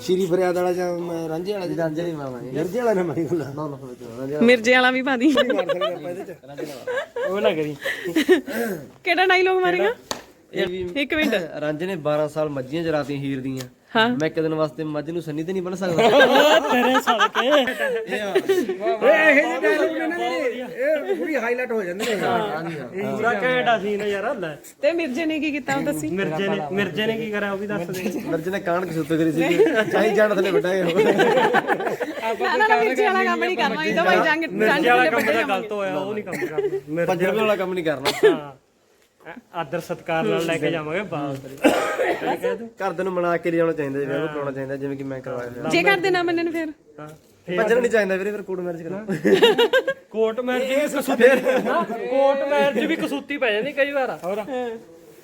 ਸ਼੍ਰੀ ਫਰਿਆਦ ਵਾਲਾ ਜਾਂ ਮੈਂ ਰਾਂਝੇ ਵਾਲਾ ਜਾਂ ਰਾਂਝੇ ਨਹੀਂ ਮਾਵਾਂਗੇ ਰਾਂਝੇ ਵਾਲਾ ਨਾ ਮਾਰੀ ਗੁੱਲਾ ਮਿਰਜੇ ਵਾਲਾ ਵੀ ਪਾ ਦੀ। ਮਾਰ ਸਕਦੇ ਆਪਾਂ ਇਹਦੇ ਚ। ਉਹ ਨਾ ਕਰੀ। ਕਿਹੜਾ ਡਾਇਲੋਗ ਮਾਰੇਗਾ? ਇੱਕ ਮਿੰਟ। ਰਾਂਝੇ ਨੇ 12 ਸਾਲ ਮੱਝੀਆਂ ਚਰਾਤੀਆਂ ਹੀਰ ਦੀਆਂ। ਹਾਂ। ਮੈਂ ਇੱਕ ਦਿਨ ਵਾਸਤੇ ਮੱਝ ਨੂੰ ਸੰਨੀ ਤੇ ਨਹੀਂ ਬਣ ਸਕਦਾ। ਤੇਰੇ ਸੜਕੇ ਓਏ ਇਹ ਜਿਹੇ ਡਾਇਲੋਗ ਨੇ ਇਹ ਪੂਰੀ ਹਾਈਲਾਈਟ ਹੋ ਜਾਂਦੇ ਨੇ। ਪੂਰਾ ਘੈਂਟਾ ਸੀਨ ਯਾਰ ਲੈ ਤੇ ਮਿਰਜੇ ਨੇ ਕੀ ਕੀਤਾ ਉਹ ਦੱਸੀ ਮਿਰਜੇ ਨੇ ਮਿਰਜੇ ਨੇ ਕੀ ਕਰਿਆ ਉਹ ਵੀ ਦੱਸ ਦੇ। ਮਿਰਜੇ ਨੇ ਕਾਣ ਕਿਸ ਉੱਤੇ ਕਰੀ ਸੀ ਚਾਹੀ ਜਾਣ ਥੱਲੇ ਵੱਡਾ ਗਿਆ ਨਾ ਨਾ ਮਿਰਜੇ ਵਾਲਾ ਕੰਮ ਨਹੀਂ ਕਰਨਾ ਇਹ ਤਾਂ ਭਾਈ ਜੰਗ ਜੰਗ ਦੇ ਕੰਮ ਵੱਡੇ ਤਾਂ ਗਲਤ ਹੋਇਆ ਉਹ ਨਹੀਂ ਕੰਮ ਕਰਨਾ। ਮਿਰਜੇ ਵਾਲਾ ਕੰਮ ਨਹੀਂ ਕਰਨਾ। ਹਾਂ। ਆਦਰ ਸਤਕਾਰ ਨਾਲ ਲੈ ਕੇ ਜਾਵਾਂਗੇ ਬਾਤ ਕਹਿ ਦੂੰ ਘਰ ਨੂੰ ਮਨਾ ਕੇ ਲਿਆਉਣਾ ਚਾਹੀਦਾ ਜਿਵੇਂ ਉਹ ਕਰਾਉਣਾ ਚਾਹੀਦਾ ਜਿਵੇਂ ਕਿ ਮੈਂ ਕਰਵਾਇਆ ਹੋਇਆ। ਜੇ ਕਰਦੇ ਨਾ ਮੰਨਣ ਫਿਰ? ਭੱਜਣਾ ਨਹੀਂ ਚਾਹੀਦਾ ਵੀਰੇ ਫਿਰ ਕੋਰਟ ਮੈਰਿਜ ਕਰਾ ਕੋਰਟ ਮੈਰਿਜ ਵੀ ਕਸੂਤੀ ਕੋਰਟ ਮੈਰਿਜ ਵੀ ਕਸੂਤੀ ਪੈ ਜਾਂਦੀ ਕਈ ਵਾਰ। ਹੋਰ?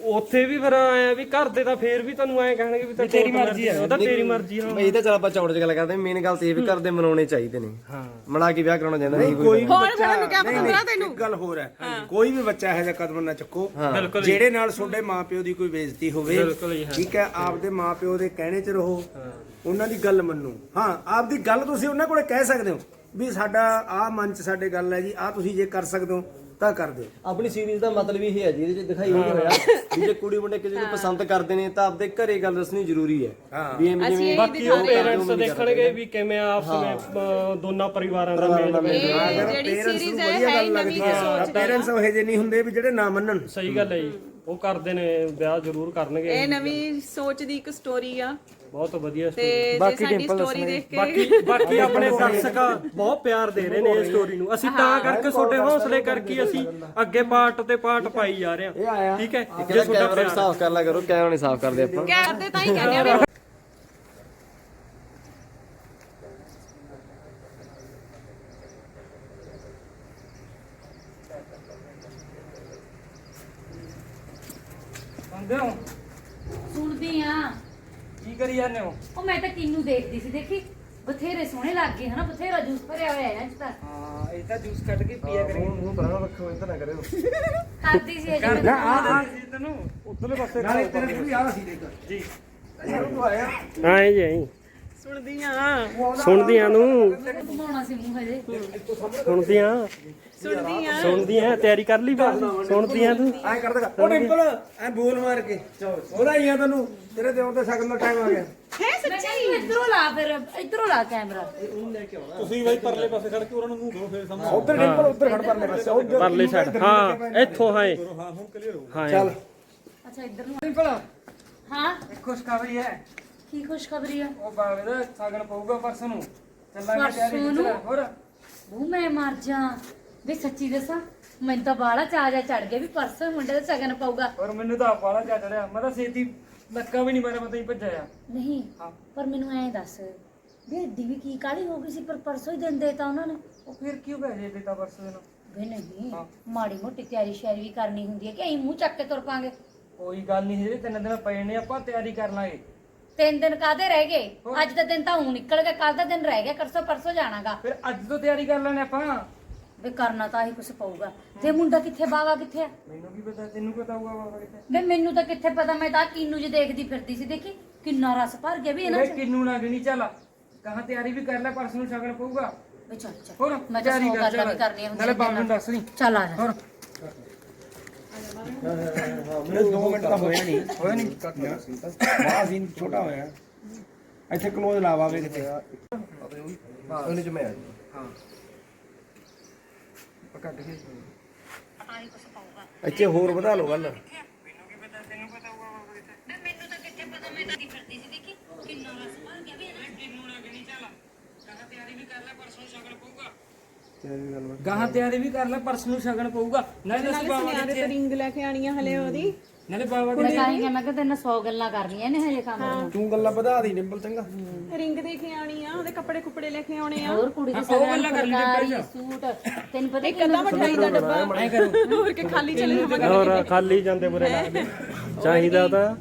ਉੱਥੇ ਵੀ ਫਿਰ ਆਇਆ ਵੀ ਘਰ ਦੇ ਤਾਂ ਫੇਰ ਵੀ ਤੁਹਾਨੂੰ ਐਂ ਕਹਿਣਗੇ ਵੀ ਤਾਂ ਤੇਰੀ ਮਰਜ਼ੀ ਹੈ ਉਹ ਤਾਂ ਤੇਰੀ ਮਰਜ਼ੀ ਹਾਂ ਇਹ ਤਾਂ ਚਲ ਆਪਾਂ ਚੌੜ ਚ ਗੱਲ ਕਰਦੇ ਮੇਨ ਗੱਲ ਤੇ ਇਹ ਵੀ ਘਰ ਦੇ ਮਨਾਉਣੇ ਚਾਹੀਦੇ ਨੇ। ਹਾਂ। ਮਨਾ ਕੇ ਵਿਆਹ ਕਰਾਉਣਾ ਚਾਹੀਦਾ ਨਹੀਂ ਕੋਈ ਕੋਈ ਵੀ ਹੋਰ ਬੱਚਾ ਹੋਰ ਨੂੰ ਕਿਆ ਨਹੀਂ, ਪਤਾ ਨਹੀਂ, ਹੁੰਦਾ ਤੈਨੂੰ? ਇੱਕ ਗੱਲ ਹੋਰ ਹੈ। ਕੋਈ ਵੀ ਬੱਚਾ ਇਹੋ ਜਿਹਾ ਕਦਮ ਨਾ ਚੱਕੋ। ਜਿਹੜੇ ਨਾਲ ਤੁਹਾਡੇ ਮਾਪਿਓ ਦੀ ਕੋਈ ਬੇਇੱਜ਼ਤੀ ਹੋਵੇ। ਠੀਕ ਹੈ ਆਪਦੇ ਮਾਪਿਓ ਦੇ ਕਹਿਣੇ 'ਚ ਰਹੋ ਉਹਨਾਂ ਦੀ ਗੱਲ ਮੰਨੋ। ਹਾਂ ਆਪਦੀ ਗੱਲ ਤੁਸੀਂ ਉਹਨਾਂ ਕੋਲੇ ਕਹਿ ਸਕਦੇ ਹੋ ਵੀ ਸਾਡਾ ਆਹ ਮਨ 'ਚ ਸਾਡੇ ਗੱਲ ਹੈ ਜੀ ਆਹ ਤੁਸੀਂ ਜੇ ਕਰ ਸਕਦੇ ਹੋ ਤਾਂ ਕਰ ਦਿਓ ਆਪਣੀ ਸੀਰੀਜ਼ ਦਾ ਮਤਲਬ ਇਹ ਹੈ ਜੀ ਇਹਦੇ ਚ ਦਿਖਾਈ ਹੋਈ ਹੋਇਆ ਵੀ ਜੇ ਕੁੜੀ ਮੁੰਡੇ ਕਿਸੇ ਨੂੰ ਪਸੰਦ ਕਰਦੇ ਨੇ ਤਾਂ ਆਪਦੇ ਘਰੇ ਗੱਲ ਦੱਸਣੀ ਜ਼ਰੂਰੀ ਹੈ। ਵੀ ਐਵੇਂ ਜਿਵੇਂ ਬਾਕੀ ਉਹ ਪੇਰੈਂਟਸ ਦੇਖਣਗੇ ਵੀ ਕਿਵੇਂ ਆਪਸ ਵਿੱਚ ਦੋਨਾਂ ਪਰਿਵਾਰਾਂ ਦਾ ਮੇਲ ਜਿਹੜੀ ਸੀਰੀਜ਼ ਹੈ ਹੈ ਨਵੀਂ ਸੋਚ ਪੇਰੈਂਟਸ ਉਹ ਜਿਹੇ ਨਹੀਂ ਹੁੰਦੇ ਵੀ ਜਿਹੜੇ ਨਾ ਮੰਨਣ। ਸਹੀ ਗੱਲ ਹੈ ਜੀ। ਉਹ ਕਰਦੇ ਨੇ ਵਿਆਹ ਜ਼ਰੂਰ ਕਰਨਗੇ। ਇਹ ਨਵੀਂ ਸੋਚ ਦੀ ਇੱਕ ਸਟੋਰੀ ਆ। ਬਹੁਤ ਵਧੀਆ ਤੇ ਜੇ ਸਾਡੀ ਸਟੋਰੀ ਦੇਖ ਕੇ ਬਾਕੀ ਬਾਕੀ ਆਪਣੇ ਦਰਸ਼ਕ ਬਹੁਤ ਪਿਆਰ ਦੇ ਰਹੇ ਨੇ ਇਸ ਸਟੋਰੀ ਨੂੰ। ਅਸੀਂ ਤਾਂ ਕਰਕੇ ਛੋਟੇ ਹੌਸਲੇ ਕਰਕੇ ਅਸੀਂ ਅੱਗੇ ਪਾਰਟ ਤੇ ਪਾਰਟ ਪਾਈ ਜਾ ਰਹੇ ਹਾਂ। ਠੀਕ ਹੈ? ਜੇ ਤੁਹਾਡਾ ਕੈਮਰਾ ਸਾਫ਼ ਕਰ ਲਿਆ ਕਰੋ ਕੈਮਰਾ ਨਹੀਂ ਸਾਫ਼ ਕਰਦੇ ਆਪਾਂ। ਕਰਦੇ ਤਾਂ ਹੀ ਕਹਿੰਦੇ ਆ ਵੀ ਸੁਣਦੇ ਹੋ ਸੁਣਦੀ ਆ ਕੀ ਕਰੀ ਜਾਂਦੇ ਹੋ ਉਹ ਮੈਂ ਤਾਂ ਕਿੰਨੂ ਦੇਖਦੀ ਸੀ ਦੇਖੀ ਬਥੇਰੇ ਸੋਹਣੇ ਲੱਗ ਗਏ ਹਨਾ ਬਥੇਰਾ ਜੂਸ ਭਰਿਆ ਹੋਇਆ ਹੈ ਅੱਜ ਤੱਕ ਹਾਂ ਇਹ ਤਾਂ ਜੂਸ ਕੱਢ ਕੇ ਪੀਆ ਕਰੇ। ਮੂੰਹ ਪਰਾਂ ਰੱਖੋ ਇੰਤ ਨਾ ਕਰਿਓ। ਖਾਦੀ ਸੀ ਅਜੇ ਮੈਂ ਤੈਨੂੰ। ਉਧਰਲੇ ਪਾਸੇ ਨਾਲੇ ਤੇਰੇ ਕੋਲ ਆ ਸੀ ਦੇਖ। ਜੀ। ਤੂੰ ਆਇਆ ਹਾਂ ਇਹ ਜੀ ਸੁਣਦੀਆਂ। ਸੁਣਦੀਆਂ ਨੂੰ। ਘੁਮਾਉਣਾ ਸੀ ਮੂੰਹ ਹਜੇ। ਸੁਣਦੀਆਂ। ਸੁਣਦੀਆਂ। ਸੁਣਦੀਆਂ ਤਿਆਰੀ ਕਰ ਲਈ ਬਸ। ਸੁਣਦੀਆਂ ਤੂੰ। ਐ ਕਰ ਦੇਗਾ ਉਹ ਡਿੰਪਲ ਐ ਬੋਲ ਮਾਰ ਕੇ। ਉਹਦਾ ਹੀ ਆ ਤੈਨੂੰ। ਤੇਰੇ ਦਿਓਰ ਦੇ ਸ਼ਗਨ ਦਾ ਟਾਈਮ ਆ ਗਿਆ। ਹੈ ਇਧਰੋਂ ਲਾ ਫਿਰ ਇਧਰੋਂ ਲਾ ਕੈਮਰਾ। ਉਧਰ ਡਿੰਪਲ ਉਧਰ ਖੜ ਪਰਲੇ ਪਾਸੇ ਉਧਰ ਪਰਲੇ ਸਾਈਡ ਹਾਂ ਇੱਥੋਂ ਹਾਂ ਇਹ। ਹਾਂ ਚੱਲ। ਅੱਛਾ ਇਧਰ ਨੂੰ। ਹਾਂ। ਖੁਸ਼ਖਬਰੀ ਹੈ। ਕੀ ਖੁਸ਼ਖਬਰੀ ਆ? ਉਹ ਬਾਵੇ ਦਾ ਸਾਗਣ ਪਊਗਾ ਪਰਸੋਂ ਨੂੰ। ਪਰਸੋਂ ਨੂੰ? ਉਹ ਮੈਂ ਮਰ ਜਾ। ਵੀ ਸੱਚੀ ਦੱਸਾਂ ਮੈਨੂੰ ਤਾਂ ਬਾਹਲਾ ਚਾਹ ਜਾ ਚੜ ਗਿਆ ਵੀ ਪਰਸੋਂ ਮੁੰਡੇ ਦਾ ਸ਼ਗਨ ਪਊਗਾ। ਔਰ ਮੈਨੂੰ ਤਾਂ ਬਾਲਾ ਚੜਿਆ ਮੈਂ ਤਾਂ ਛੇਤੀ ਲੱਕਾ ਵੀ ਨਹੀਂ ਮਾਰਿਆ ਮੈਂ ਤਾਂ ਹੀ ਭੱਜਿਆ ਨਹੀਂ ਪਰ ਮੈਨੂੰ ਐਂ ਦੱਸ ਵੀ ਏਡੀ ਵੀ ਕੀ ਕਾਲੀ ਹੋ ਗਈ ਸੀ ਪਰ ਪਰਸੋਂ ਹੀ ਦਿਨ ਦੇਤਾ ਉਹਨਾਂ ਨੇ। ਉਹ ਫਿਰ ਕਿਉਂ ਗਏ ਜੇ ਦਿੱਤਾ ਪਰਸੋਂ ਨੂੰ ਵੇ ਨਹੀਂ ਮਾੜੀ ਮੋਟੀ ਤਿਆਰੀ ਸ਼ਿਆਰੀ ਵੀ ਕਰਨੀ ਹੁੰਦੀ ਹੈ ਕਿ ਅਸੀਂ ਮੂੰਹ ਚੱਕ ਕੇ ਤੁਰ ਪਾਂਗੇ? ਕੋਈ ਗੱਲ ਨਹੀਂ ਜਿਹੜੇ ਤਿੰਨ ਦਿਨ ਪਏ ਨੇ ਆਪਾਂ ਤਿਆਰੀ ਕਰ ਲਾਂਗੇ। ਤਿੰਨ ਦਿਨ ਕਾਦੇ ਰਹਿ ਗਏ? ਅੱਜ ਦਾ ਦਿਨ ਤਾਂ ਉਹ ਨਿਕਲ ਗਿਆ ਕੱਲ ਦਾ ਦਿਨ ਰਹਿ ਗਿਆ ਕਰਸੋ ਪਰਸੋਂ ਜਾਣਾਗਾ। ਫਿਰ ਅੱਜ ਤੋਂ ਤਿਆਰੀ ਕਰ ਲੈਣੇ ਆਪਾਂ। ਵੇ ਕਰਨਾ ਤਾਂ ਹੀ ਕੁਝ ਪਊਗਾ। ਤੇ ਮੁੰਡਾ ਕਿੱਥੇ ਬਾਵਾ ਕਿੱਥੇ ਆ? ਮੈਨੂੰ ਕੀ ਪਤਾ ਤੈਨੂੰ ਪਤਾ ਹੋਊਗਾ ਬਾਬਾ ਕਿਤੇ ਵੇ ਮੈਨੂੰ ਤਾਂ ਕਿੱਥੇ ਪਤਾ ਮੈਂ ਤਾਂ ਕਿੰਨੂ ਜੇ ਦੇਖਦੀ ਫਿਰਦੀ ਸੀ ਦੇਖੀ? ਕਿੰਨਾ ਰਸ ਭਰ ਗਿਆ ਵੀ ਇਹਨਾਂ ਵੇ ਚ। ਕਿੰਨੂ ਨਾ ਗਣੀ ਚੱਲ। ਕਹਾਂ ਤਿਆਰੀ ਵੀ ਕਰ ਲੈ ਪਰਸੋਂ ਨੂੰ ਸ਼ਗਨ ਪਊਗਾ। ਵੇ ਚੱਲ ਚੱਲ। ਹੋਰ ਮੈਂ ਤਾਂ ਤਿਆਰੀ ਸੌ ਕਰ ਗੱਲਾਂ ਵੀ ਚੱਲ। ਕਰਨੀਆਂ ਹੁੰਦੀਆਂ ਨਾਲੇ ਬਾਬੂ ਨੂੰ ਦੱਸ ਨਹੀਂ ਚੱਲ ਆ ਜਾ। ਹੋਰ। ਮੈਨੂੰ 2 ਮਿੰਟ ਤਾਂ ਹੋਇਆ ਨਹੀਂ ਹੋਇਆ ਨਹੀਂ ਬਾਹਰ ਸੀਨ ਛੋਟਾ ਹੋਇਆ। ਇੱਥੇ ਕਲੋਜ਼ ਲਾਵਾਵੇ ਕਿਤੇ। ਉਹਨੇ ਚ ਮੈਂ ਹਾਂ। ਪਕੜ ਕੇ ਇੱਥੇ ਹੋਰ ਵਧਾ ਲਓ ਗੱਲ। ਮੈਨੂੰ ਤਾਂ ਕਿੱਥੇ ਪਤਾ ਮੈਂ ਤਾਂ ਫਿਰਦੀ ਸੀ ਦੇਖੀ। ਕਿੰਨਾ ਰਸ ਭਰ ਗਿਆ ਵੀ ਇਹਨਾਂ ਗਾਹਾਂ ਤਿਆਰੀ ਵੀ ਕਰ ਲੈ ਪਰਸੋਂ ਨੂੰ ਸ਼ਗਨ ਪਊਗਾ। ਨਾਲੇ ਅਸੀਂ ਬਾਬਾ ਤੇ ਰਿੰਗ ਲੈ ਕੇ ਆਣੀ ਆ ਹਲੇ ਉਹਦੀ। ਨਾਲੇ ਬਾਬਾ ਮੈਂ ਤਾਂ ਹੀ ਕਿਹਾ ਮੈਂ ਕਿਹਾ ਤੈਨੂੰ 100 ਗੱਲਾਂ ਕਰਨੀਆਂ ਨੇ ਹਜੇ ਕੰਮ ਨੂੰ। ਤੂੰ ਗੱਲਾਂ ਵਧਾ ਦੀ ਡਿੰਪਲ ਚੰਗਾ। ਰਿੰਗ ਦੇ ਕੇ ਆਣੀ ਆ ਉਹਦੇ ਕੱਪੜੇ ਕੁਪੜੇ ਲੈ ਕੇ ਆਉਣੇ ਆ। ਹੋਰ ਕੁੜੀ ਦੇ ਸਗਨ ਫੁਲਕਾਰੀ ਸੂਟ ਤੈਨੂੰ ਪਤਾ ਇੱਕ ਅੱਧਾ ਮਠਾਈ ਦਾ ਡੱਬਾ। ਹੋਰ ਕੇ ਖਾਲੀ ਚਲੇ ਜਾਵਾਂਗੇ ਹੋਰ ਖਾਲੀ ਜਾਂਦੇ ਬੁਰੇ ਲੱਗਦੇ ਚਾਹੀਦਾ ਤਾਂ।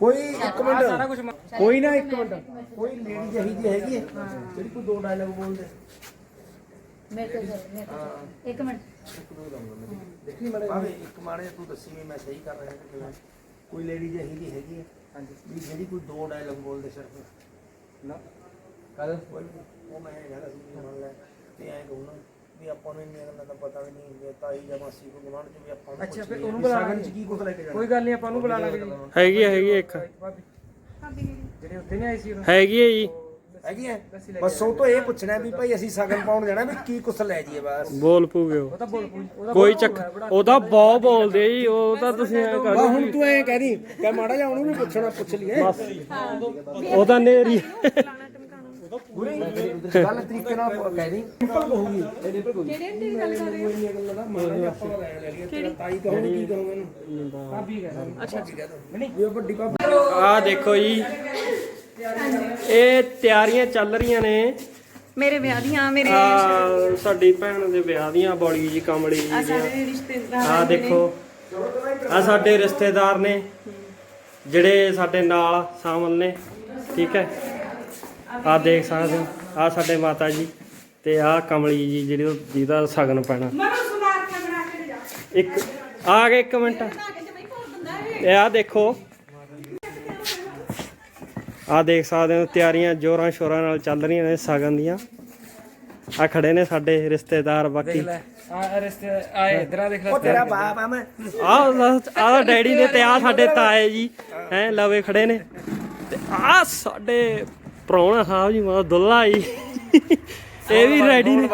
ਕੋਈ ਇੱਕ ਮਿੰਟ। ਕੋਈ ਨਾ ਇੱਕ ਮਿੰਟ। ਕੋਈ ਲੇਡੀ ਜਿਹੀ ਜੀ ਹੈਗੀ ਹੈ ਜਿਹੜੀ ਕੋਈ ਦੋ ਡਾਇਲੌਗ ਬੋਲਦੇ। ਮੇਰੇ ਤੋਂ ਚੱਲ, ਮੇਰੇ ਤੋਂ ਚੱਲ। ਇੱਕ ਮਿੰਟ। ਦੇਖੀ ਮੜੇ ਭਾਵੇਂ ਇੱਕ ਮਾੜੇ ਜਿਹਾ ਤੂੰ ਦੱਸੀ ਵੀ ਮੈਂ ਸਹੀ ਕਰ ਰਿਹਾ ਕਿ ਕਿਵੇਂ ਕੋਈ ਲੇਡੀ ਜਿਹੀ ਦੀ ਹੈਗੀ ਹੈ? ਹਾਂਜੀ। ਵੀ ਜਿਹੜੀ ਕੋਈ ਦੋ ਡਾਇਲੌਗ ਬੋਲਦੇ ਸਿਰਫ ਨਾ। ਕੱਲ ਉਹ ਮੈਂ ਕਹਿੰਦਾ ਸੀ ਵੀ ਮੰਨ ਲੈ ਤੇ ਐਂ ਕਹੂੰ ਨਾ ਵੀ ਆਪਾਂ ਨੂੰ ਇੰਨੀਆਂ ਗੱਲਾਂ ਦਾ ਪਤਾ ਵੀ ਨਹੀਂ ਵੀ ਤਾਈ ਜਾਂ ਮਾਸੀ ਕੋ ਗਵਾਂਢ ਚ ਵੀ ਆਪਾਂ ਨੂੰ ਅੱਛਾ ਫਿਰ ਉਹਨੂੰ ਬੁਲਾ ਸਾਗਨ ਚ ਕੀ ਕੁਝ ਲੈ ਕੇ ਜਾਣਾ। ਕੋਈ ਗੱਲ ਨਹੀਂ ਆਪਾਂ ਨੂੰ ਬੁਲਾ ਲਾਂਗੇ ਹੈਗੀ ਆ ਹੈਗੀ ਆ ਇੱਕ। ਜਿਹੜੇ ਉੱਥੇ ਨਹੀਂ ਆਏ ਸੀ ਹੈਗੀ ਹੈ ਜੀ। ਹੈਗੀ ਹੈ? ਬਸ ਉਹ ਤੋਂ ਇਹ ਪੁੱਛਣਾ ਵੀ ਭਾਈ ਅਸੀਂ ਸਾਗਨ ਪਾਉਣ ਜਾਣਾ ਵੀ ਕੀ ਕੁਝ ਲੈ ਜੀਏ ਬਸ। ਬੋਲ ਪੂਗੇ ਉਹ। ਕੋਈ ਚੱਕ ਉਹ ਤਾਂ ਬਹੁਤ ਬੋਲਦੇ ਜੀ ਉਹ ਤਾਂ ਤੁਸੀਂ ਐਂ ਕਰ ਹੁਣ ਤੂੰ ਐਂ ਕਹਿ ਦੀ ਕਿ ਮਾੜਾ ਜਿਹਾ ਉਹਨੂੰ ਵੀ ਪੁੱਛਣਾ ਪੁੱਛ ਲਈਏ। ਉਹ ਤਾਂ ਨੇਰੀ ਗੱਲ ਤਰੀਕੇ ਨਾਲ ਕਹਿ ਦੀ। ਸਿੰਪਲ ਕਹੂਗੀ। ਸਿੰਪਲ ਕਹੂਗੀ। ਕਿਹੜੇ ਦੀ ਗੱਲ ਕਰ ਰਹੇ ਹੋ? ਇੰਨੀਆਂ ਗੱਲਾਂ ਦਾ ਮਾੜਾ ਜਿਹਾ ਆਪਾਂ ਲੈ ਲੈ ਲਈਏ ਤੇਰਾ ਤਾਈ ਕਹੂਗੀ ਕੀ ਕਹੂੰਗਾ ਇਹਨੂੰ? ਭਾਬੀ ਕਹਿ ਅੱਛਾ। ਜੀ ਕਹਿ ਦੋ ਨਹੀਂ ਵੀ ਉਹ ਵੱਡੀ ਭਾਬੀ ਆਹ ਦੇਖੋ ਜੀ। ਇਹ ਤਿਆਰੀਆਂ ਚੱਲ ਰਹੀਆਂ ਨੇ। ਮੇਰੇ ਵਿਆਹ ਦੀਆਂ ਮੇਰੇ ਆ ਸਾਡੀ ਭੈਣ ਦੇ ਵਿਆਹ ਦੀਆਂ ਬੋਲੀ ਜੀ ਕਮਲੀ ਜੀ ਆ ਸਾਰੇ ਰਿਸ਼ਤੇਦਾਰ ਆ ਦੇਖੋ ਆ ਸਾਡੇ ਰਿਸ਼ਤੇਦਾਰ ਨੇ ਜਿਹੜੇ ਸਾਡੇ ਨਾਲ ਸ਼ਾਮਲ ਨੇ ਠੀਕ ਹੈ। ਆ ਦੇਖ ਸਕਦੇ ਹੋ ਆ ਸਾਡੇ ਮਾਤਾ ਜੀ ਤੇ ਆ ਕਮਲੀ ਜੀ ਜਿਹੜੀ ਜਿਹਦਾ ਸ਼ਗਨ ਪੈਣਾ। ਇੱਕ ਆ ਗਏ ਇੱਕ ਮਿੰਟ। ਇਹ ਆ ਦੇਖੋ ਆ ਦੇਖ ਸਕਦੇ ਹੋ ਤਿਆਰੀਆਂ ਜੋਰਾਂ ਸ਼ੋਰਾਂ ਨਾਲ ਚੱਲ ਰਹੀਆਂ ਨੇ ਸ਼ਗਨ ਦੀਆਂ। ਆ ਖੜੇ ਨੇ ਸਾਡੇ ਰਿਸ਼ਤੇਦਾਰ ਬਾਕੀ। ਉਹ ਤੇਰਾ ਬਾਪ ਆ ਮੈਂ। ਆ ਆ ਡੈਡੀ ਨੇ ਤੇ ਆ ਸਾਡੇ ਤਾਏ ਜੀ ਹੈ ਲਵੇ ਖੜੇ ਨੇ। ਤੇ ਆ ਸਾਡੇ ਪ੍ਰਾਹੁਣਾ ਸਾਹਿਬ ਜੀ ਮਾ ਦੁੱਲਾ ਜੀ। ਇਹ ਵੀ ਰੈਡੀ ਨੇ।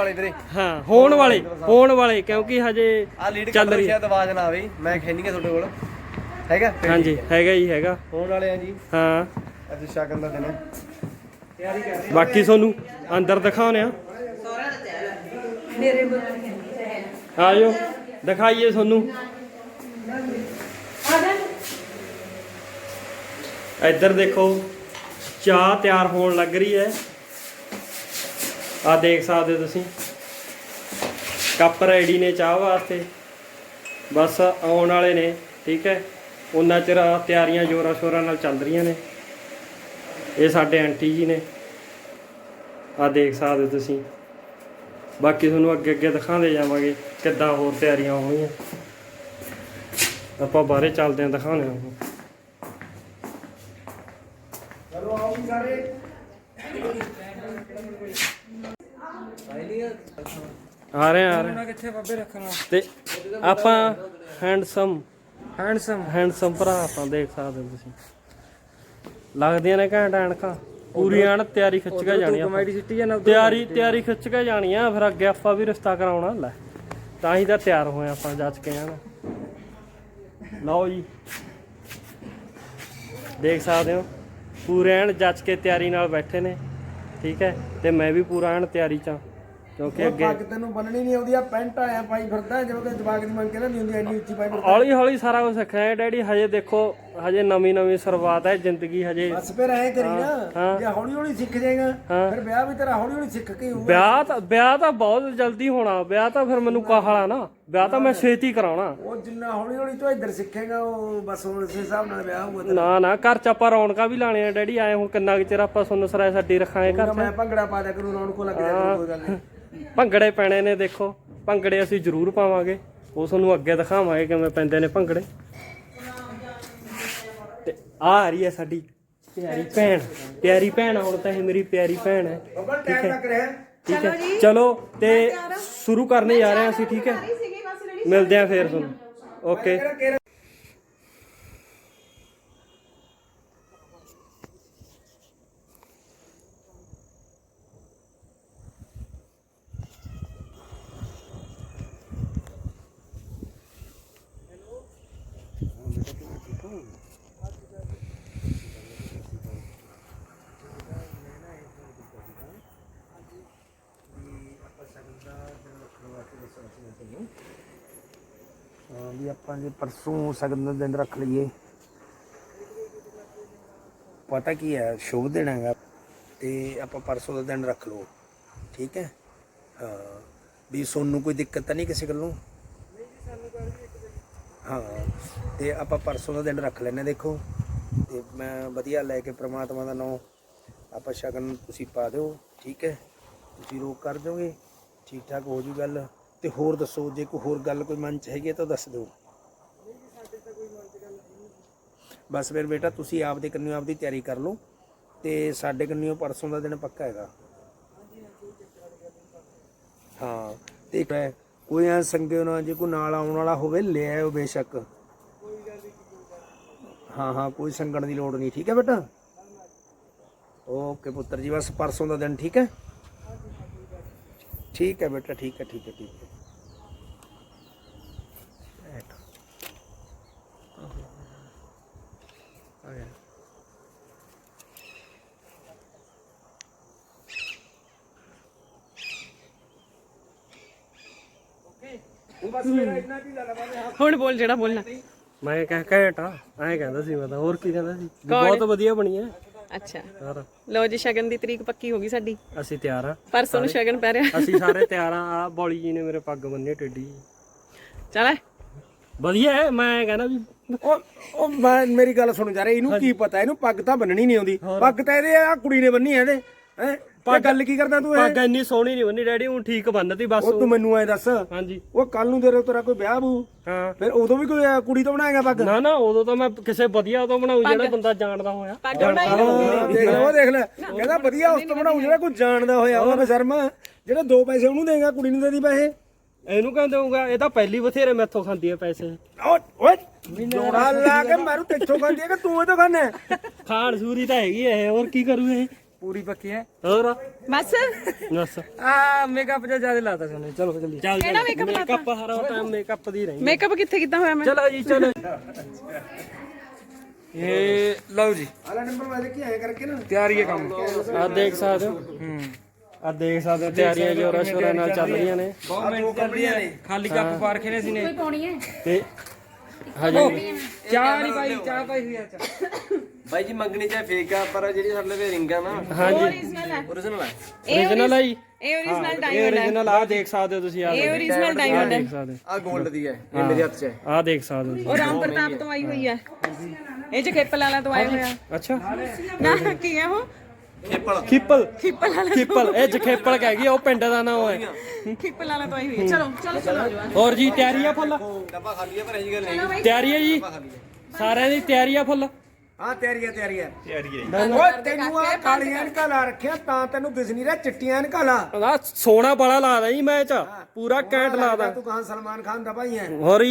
ਹਾਂ ਹੋਣ ਵਾਲੇ ਹੋਣ ਵਾਲੇ ਕਿਉਂਕਿ ਹਜੇ ਚੱਲ ਰਹੀ ਸ਼ਾਇਦ ਆਵਾਜ਼ ਨਾ ਆਵੇ। ਮੈਂ ਖੈਨੀ ਤੁਹਾਡੇ ਕੋਲ। ਹੈਗਾ? ਹਾਂਜੀ ਹੈਗਾ ਜੀ ਹੈਗਾ। ਹੋਣ ਵਾਲੇ ਆ ਜੀ। ਹਾਂ। ਅੱਜ ਸ਼ਗਨ ਦਾ ਦਿਨ ਹੈ ਬਾਕੀ ਤੁਹਾਨੂੰ ਅੰਦਰ ਦਿਖਾਉਣੇ ਆ ਆਜੋ, ਦਿਖਾਈਏ ਤੁਹਾਨੂੰ। ਇੱਧਰ ਦੇਖੋ, ਚਾਹ ਤਿਆਰ ਹੋਣ ਲੱਗ ਰਹੀ ਹੈ। ਆ ਦੇਖ ਸਕਦੇ ਹੋ ਤੁਸੀਂ। ਕੱਪ ਰੈਡੀ ਨੇ ਚਾਹ ਵਾਸਤੇ। ਬਸ ਆਉਣ ਵਾਲੇ ਨੇ, ਠੀਕ ਹੈ। ਉਹਨਾਂ ਚਿਰ ਤਿਆਰੀਆਂ ਜੋਰਾਂ ਸ਼ੋਰਾਂ ਨਾਲ ਚੱਲ ਰਹੀਆਂ ਨੇ। ਇਹ ਸਾਡੇ ਆਂਟੀ ਜੀ ਨੇ। ਆ ਦੇਖ ਸਕਦੇ ਹੋ ਤੁਸੀਂ। ਬਾਕੀ ਤੁਹਾਨੂੰ ਅੱਗੇ ਅੱਗੇ ਦਿਖਾਉਂਦੇ ਜਾਵਾਂਗੇ ਕਿੱਦਾਂ ਹੋਰ ਤਿਆਰੀਆਂ ਹੋਣਗੀਆਂ। ਆਪਾਂ ਬਾਹਰੇ ਚੱਲਦੇ ਆਂ ਦਿਖਾਉਂਦੇ ਆਂ ਚਲੋ ਆਓ ਜੀ ਸਾਰੇ। ਆ ਰਹੇ ਆ ਰਹੇ। ਕਿੱਥੇ ਬਾਬੇ ਰੱਖਣਾ? ਤੇ ਆਪਾਂ ਹੈਂਡਸਮ ਹੈਂਡਸਮ ਹੈਂਡਸਮ ਭਰਾ ਆਪਾਂ ਦੇਖ ਸਕਦੇ ਹੋ ਤੁਸੀਂ। ਲੱਗਦੀਆਂ ਨੇ ਘੈਂਟ ਐਨਕਾਂ। ਪੂਰੀ ਐਨ ਤਿਆਰੀ ਖਿੱਚ ਕੇ ਜਾਣੀ ਆਪਾਂ। ਤਿਆਰੀ ਤਿਆਰੀ ਖਿੱਚ ਕੇ ਜਾਣੀ ਆ ਫਿਰ ਅੱਗੇ ਆਪਾਂ ਵੀ ਰਿਸ਼ਤਾ ਕਰਾਉਣਾ। ਲੈ ਤਾਂ ਹੀ ਤਾਂ ਤਿਆਰ ਹੋਏ ਆਪਾਂ ਜੱਜ ਕੇ ਆਣਾ ਲਓ ਜੀ। ਦੇਖ ਸਕਦੇ ਹੋ ਪੂਰੇ ਐਨ ਜੱਜ ਕੇ ਤਿਆਰੀ ਨਾਲ ਬੈਠੇ ਨੇ ਠੀਕ ਹੈ? ਤੇ ਮੈਂ ਵੀ ਪੂਰਾ ਐਨ ਤਿਆਰੀ ਚ ਆਂ, ਕਿਉਂਕਿ ਅੱਗੇ ਪੱਗ ਤੈਨੂੰ ਬੰਨਣੀ ਨਹੀਂ ਆਉਂਦੀ ਆ ਪੈਂਟ ਆਇਆ ਪਾਈ ਫਿਰਦਾ ਜਿਵੇਂ ਕਿ ਜਵਾਕ ਦੀ ਮੰਗ ਕੇ ਨਾ ਨਹੀਂ ਹੁੰਦੀ ਐਨੀ ਉੱਚੀ ਪਾਈ ਫਿਰਦਾ। ਹੌਲੀ ਹੌਲੀ ਸਾਰਾ ਕੁਝ ਸਿੱਖਣਾ ਹੈ। ਡੈਡੀ ਹਜੇ ਦੇਖੋ ਹਜੇ ਨਵੀਂ ਨਵੀਂ ਸ਼ੁਰੂਆਤ ਹੈ ਜ਼ਿੰਦਗੀ ਹਜੇ। ਬਸ ਫਿਰ ਐ ਕਰੀ। ਨਾ ਜੇ ਹੌਲੀ ਹੌਲੀ ਸਿੱਖ ਜਾਏਗਾ। ਫਿਰ ਵਿਆਹ ਵੀ ਤੇਰਾ ਹੌਲੀ ਹੌਲੀ ਸਿੱਖ ਕੇ ਹੋਊਗਾ। ਵਿਆਹ ਤਾਂ ਵਿਆਹ ਤਾਂ ਬਹੁਤ ਜਲਦੀ ਹੋਣਾ ਵਿਆਹ ਤਾਂ ਫਿਰ ਮੈਨੂੰ ਕਹਾਲਾ ਨਾ। ਵਿਆਹ ਤਾਂ ਮੈਂ ਛੇਤੀ ਕਰਾਉਣਾ। ਉਹ ਜਿੰਨਾ ਹੌਲੀ ਹੌਲੀ ਤੋਂ ਇੱਧਰ ਸਿੱਖੇਗਾ ਉਹ ਬਸ ਹੁਣ ਇਸ ਹਿਸਾਬ ਨਾਲ ਵਿਆਹ ਹੋਊਗਾ। ਨਾ ਨਾ ਘਰ ਚ ਆਪਾਂ ਰੌਣਕਾਂ ਵੀ ਲਾਣੇ ਆ ਡੈਡੀ ਆਏ ਹੁਣ ਕਿੰਨਾ ਕੁ ਚਿਰ ਆਪਾਂ ਸੁੰਨ ਸਰਾਏ ਛੱਡੀ ਰੱਖਾਂਗੇ ਘਰ ਮੈਂ ਚ ਭੰਗੜਾ ਪਾ ਦਿਆ ਕਰੂ ਰੌਣਕੋ ਲੱਗ ਜਾਏ ਕੋਈ ਗੱਲ ਨਹੀਂ। ਭੰਗੜੇ ਪੈਣੇ ਨੇ ਦੇਖੋ ਭੰਗੜੇ ਅਸੀਂ ਜ਼ਰੂਰ ਪਾਵਾਂਗੇ। ਉਹ ਤੁਹਾਨੂੰ ਅੱਗੇ ਦਿਖਾਵਾਂਗੇ ਕਿਵੇਂ ਪੈਂਦੇ ਨੇ ਭੰਗੜੇ। ਆ ਆ ਰਹੀ ਹੈ ਸਾਡੀ ਪਿਆਰੀ ਭੈਣ। ਪਿਆਰੀ ਭੈਣ ਹੁਣ ਤਾਂ ਇਹ ਮੇਰੀ ਪਿਆਰੀ ਭੈਣ ਹੈ। ਲੱਗ ਰਿਹਾ ਠੀਕ ਹੈ। ਚਲੋ ਤੇ ਸ਼ੁਰੂ ਕਰਨੇ ਜਾ ਰਹੇ ਹਾਂ ਅਸੀਂ ਠੀਕ ਹੈ। ਮਿਲਦੇ ਹਾਂ ਫੇਰ ਤੁਹਾਨੂੰ। ਓਕੇ ਹਾਂ ਵੀ ਆਪਾਂ ਜੇ ਪਰਸੋਂ ਸਗਨ ਦਾ ਦਿਨ ਰੱਖ ਲਈਏ। ਪਤਾ ਕੀ ਹੈ, ਸ਼ੁਭ ਦਿਨ ਹੈਗਾ ਤੇ ਆਪਾਂ ਪਰਸੋਂ ਦਾ ਦਿਨ ਰੱਖ ਲਓ, ਠੀਕ ਹੈ? ਹਾਂ, ਵੀ ਸੋਨੂੰ ਕੋਈ ਦਿੱਕਤ ਤਾਂ ਨਹੀਂ ਕਿਸੇ ਗੱਲੋਂ? ਹਾਂ, ਤੇ ਆਪਾਂ ਪਰਸੋਂ ਦਾ ਦਿਨ ਰੱਖ ਲੈਨੇ ਦੇਖੋ। ਤੇ ਮੈਂ ਵਧੀਆ ਲੈ ਕੇ ਪ੍ਰਮਾਤਮਾ ਦਾ ਨਾਮ ਆਪਾਂ ਸ਼ਗਨ ਤੁਸੀਂ ਪਾ ਦਿਓ, ਠੀਕ ਹੈ? ਤੁਸੀਂ ਰੋਕ ਕਰ ਦਿਓਗੇ ਠੀਕ ਠਾਕ ਹੋ ਜੂ ਗੱਲ। ਤੇ ਹੋਰ ਦੱਸੋ, ਜੇ ਕੋਈ ਹੋਰ ਗੱਲ ਕੋਈ ਮਨ ਚ ਹੈਗੀ ਹੈ ਤਾਂ ਦੱਸ ਦਿਓ। ਬਸ ਫਿਰ ਬੇਟਾ, ਤੁਸੀਂ ਆਪਦੇ ਕੰਨਿਓ ਆਪਦੀ ਤਿਆਰੀ ਕਰ ਲਓ ਤੇ ਸਾਡੇ ਕੰਨਿਓ ਪਰਸੋਂ ਦਾ ਦਿਨ ਪੱਕਾ ਹੈਗਾ। ਹਾਂ, ਤੇ ਕੋਈ ਐ ਸੰਗੇ ਨਾ, ਜੇ ਕੋਈ ਨਾਲ ਆਉਣ ਵਾਲਾ ਹੋਵੇ, ਲੈ ਆਇਓ ਬੇਸ਼ੱਕ। ਹਾਂ ਹਾਂ, ਕੋਈ ਸੰਗਣ ਦੀ ਲੋੜ ਨਹੀਂ, ਠੀਕ ਹੈ ਬੇਟਾ? ਓਕੇ ਪੁੱਤਰ ਜੀ, ਬਸ ਪਰਸੋਂ ਦਾ ਦਿਨ, ਠੀਕ ਹੈ? ਠੀਕ ਹੈ ਬੇਟਾ ਠੀਕ ਹੈ ਠੀਕ ਹੈ ਠੀਕ ਹੈ। ਬੈਠ। ਆ ਗਿਆ। ਹੁਣ ਬੋਲ ਜਿਹੜਾ ਬੋਲਣਾ। ਮੈਂ ਕਹਿ ਘੈਂਟਾ ਐਂ ਕਹਿੰਦਾ ਸੀ ਮੈਂ ਤਾਂ। ਹੋਰ ਕੀ ਕਹਿੰਦਾ ਸੀ? ਬਹੁਤ ਵਧੀਆ ਬਣੀ ਹੈ। ਅੱਛਾ। ਹੋਰ ਲਓ ਜੀ ਸ਼ਗਨ ਦੀ ਤਰੀਕ ਪੱਕੀ ਹੋ ਗਈ ਸਾਡੀ। ਅਸੀਂ ਤਿਆਰ ਆ। ਪਰਸੋਂ ਨੂੰ ਸ਼ਗਨ ਪੈ ਰਿਹਾ। ਅਸੀਂ ਸਾਰੇ ਤਿਆਰ ਆ। ਆ ਬੌਲੀ ਜੀ ਨੇ ਮੇਰੇ ਪੱਗ ਬੰਨੀ ਟੇਡੀ ਚੱਲ ਵਧੀਆ ਹੈ ਮੈਂ ਕਹਿੰਦਾ ਵੀ ਉਹ ਉਹ ਮੈਂ ਮੇਰੀ ਗੱਲ ਸੁਣ ਜਾ ਇਹਨੂੰ ਕੀ ਪਤਾ? ਇਹਨੂੰ ਪੱਗ ਤਾਂ ਬੰਨਣੀ ਨਹੀਂ ਆਉਂਦੀ। ਪੱਗ ਤਾਂ ਇਹਦੇ ਆ ਕੁੜੀ ਨੇ ਬੰਨੀ ਆ ਇਹਦੇ। ਹੈ? ਪੱਗ ਗੱਲ ਕੀ ਕਰਦਾ ਤੂੰ ਇਹ? ਪੱਗ ਇੰਨੀ ਸੋਹਣੀ ਨਹੀਂ ਬੰਨੀ ਡੈਡੀ ਹੁਣ ਠੀਕ ਬੰਨਤੀ ਬਸ ਉਹ ਤੂੰ ਮੈਨੂੰ ਐ ਦੱਸ ਹਾਂਜੀ। ਉਹ ਕੱਲ ਨੂੰ ਤੇਰੇ ਤੇਰਾ ਕੋਈ ਵਿਆਹ ਬੂ ਹਾਂ। ਫਿਰ ਉਦੋਂ ਵੀ ਕੋਈ ਕੁੜੀ ਤੋਂ ਬਣਾਏਗਾ ਪੱਗ? ਨਾ ਨਾ ਉਦੋਂ ਤਾਂ ਮੈਂ ਕਿਸੇ ਵਧੀਆ ਤੋਂ ਬਣਾਉ ਜਿਹੜਾ ਬੰਦਾ ਜਾਣਦਾ ਹੋਇਆ। ਪੱਗ ਬਣਾਈ ਹਾਂ, ਦੇਖ ਲੈ ਉਹ ਦੇਖ ਲੈ ਕਹਿੰਦਾ ਵਧੀਆ ਉਸ ਤੋਂ ਬਣਾਉ ਜਿਹੜਾ ਕੋਈ ਜਾਣਦਾ ਹੋਇਆ ਉਹਦਾ ਬਸ਼ਰਮ ਜਿਹੜਾ ਦੋ ਪੈਸੇ ਉਹਨੂੰ ਦੇਗਾ ਕੁੜੀ ਨੂੰ ਦੇਦੀ ਪੈਸੇ। ਇਹਨੂੰ ਕਹਿੰਦੇ ਦੇਊਗਾ? ਇਹ ਤਾਂ ਪਹਿਲੀ ਬਥੇਰੇ ਮੈਥੋਂ ਖਾਂਦੀ ਹੈ ਪੈਸੇ। ਓਏ ਓਏ ਜੋੜਾ ਲਾ ਕੇ ਮਾਰੂ ਤੇਥੋਂ ਖਾਂਦੀ ਹੈ ਕਿ ਤੂੰ ਇਹ ਤੋਂ ਖਾਣਾ? ਖਾਣ ਸੂਰੀ ਤਾਂ ਹੈਗੀ ਇਹ ਹੋਰ ਕੀ ਕਰੂ ਇਹ? ਪੂਰੀ ਪੱਕੀ ਹੈ। ਹੋਰ? ਬਸ। ਦੱਸ ਆ ਮੇਕਅਪ ਜ਼ਿਆਦਾ ਲਾਤਾ ਸਾਨੂੰ ਚਲੋ ਚੱਲੀ ਚੱਲ ਕਿਹੜਾ makeup ਲਾਤਾ? ਮੇਕਅਪ ਹਰ ਟਾਈਮ ਮੇਕਅਪ ਦੀ ਰਹੀ ਮੇਕਅਪ ਕਿੱਥੇ ਕੀਤਾ ਹੋਇਆ ਮੈਂ? ਚਲੋ ਜੀ ਚਲੋ। ਇਹ ਲਓ ਜੀ। ਆਲਾ ਨੰਬਰ ਵਾਲੇ ਕੀ ਆਇਆ ਕਰਕੇ ਨਾ। ਤਿਆਰੀ ਹੈ ਕੰਮ। ਆ ਦੇਖ ਸਕਦੇ ਹੋ। ਆ ਦੇਖ ਸਕਦੇ ਹੋ ਤਿਆਰੀਆਂ ਜੋਰਾਂ ਸ਼ੋਰਾਂ ਨਾਲ ਚੱਲ ਰਹੀਆਂ ਨੇ। ਬਹੁਤ ਮਿਹਨਤ ਚੱਲਦੀਆਂ ਨੇ ਖਾਲੀ ਕੱਪ ਪਾ ਰਖੇ ਨੇ ਸੀ ਨੇ। ਕੋਈ ਪਾਉਣੀ ਹੈ? ਤੇ ਹਜੇ ਚਾਹ ਨਹੀਂ ਪਾਈ ਚਾਹ ਪਾਈ ਹੋਈ ਆ ਚਾਹ। ਬਾਈ ਜੀ ਮੰਗਣੀ ਚਾਹੇ ਫੇਕ ਆ ਪਰ ਜਿਹੜੀ ਸਾਡੇ ਲਈ ਰਿੰਗ ਆ ਨਾ ਹਾਂਜੀ। ਓਰੀਜਨਲ ਹੈ ਓਰੀਜਨਲ ਆ। ਇਹ original ਆ ਜੀ। ਇਹ ਓਰੀਜਨਲ ਡਾਇਮੰਡ ਹੈ original ਆ ਦੇਖ ਸਕਦੇ ਹੋ ਤੁਸੀਂ ਆ ਇਹ ਓਰੀਜਨਲ ਡਾਇਮੰਡ ਹੈ ਦੇਖ ਸਕਦੇ ਹੋ। ਆ 골ਡ ਦੀ ਹੈ ਇਹ ਮੇਰੇ ਹੱਥ 'ਚ ਹੈ ਆ ਦੇਖ ਸਕਦੇ ਹੋ ਤੁਸੀਂ। ਉਹ ਰਾਮ ਪ੍ਰਤਾਪ ਤੋਂ ਆਈ ਹੋਈ ਹੈ ਇਹ ਜਖੇਪਲ ਵਾਲਾ ਤੋਂ ਆਇਆ ਹੋਇਆ। ਅੱਛਾ। ਨਾ ਕੀ ਹੈ ਉਹ? ਖਿੱਪਲ। ਖਿੱਪਲ। ਵਾਲਾ ਖਿੱਪਲ ਇਹ ਜਖੇਪਲ ਕਹਿ ਗਈ ਉਹ ਪਿੰਡ ਦਾ ਨਾਮ ਹੈ। ਖਿੱਪਲ ਵਾਲਾ ਤੋਂ ਆਈ ਹੋਈ ਹੈ ਚਲੋ ਚਲੋ ਚਲੋ। ਆ ਜਾਓ ਹੋਰ ਜੀ ਤਿਆਰੀ ਆ ਫੁੱਲ? ਡੱਬਾ ਖਾਲੀ ਹੈ ਪਰ ਇਹ ਗੱਲ ਨਹੀਂ। ਤਿਆਰੀ ਹੈ ਜੀ? ਸਾਰਿਆਂ ਦੀ ਤਿਆਰੀ ਆ ਫੁੱਲ? ਹਾਂ ਤਿਆਰੀ ਹੈ ਤਿਆਰੀ ਹੈ। ਤਿਆਰੀ ਹੈ ਓਏ ਤੈਨੂੰ ਆ ਕਾਲੀਆਂ ਅਨਕਾਂ ਲਾ ਰੱਖਿਆ ਤਾਂ ਤੈਨੂੰ ਦਿਸ ਨਹੀਂ ਰਿਹਾ ਚਿੱਟੀਆਂ ਅਨਕਾਂ ਲਾ ਉਹਦਾ ਸੋਨਾ ਬੜਾ ਲਾਦਾ ਜੀ ਮੈਂ ਚ ਪੂਰਾ ਕੈਂਟ ਲਾਦਾ ਤੂੰ ਕਹਾਂ ਸਲਮਾਨ ਖਾਨ ਦਾ ਭਾਈ ਹੈ। ਹੋਰ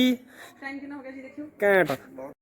ਟਾਈਮ ਕਿੰਨਾ ਹੋ ਗਿਆ ਜੀ ਦੇਖਿਓ। ਕੈਂਟ।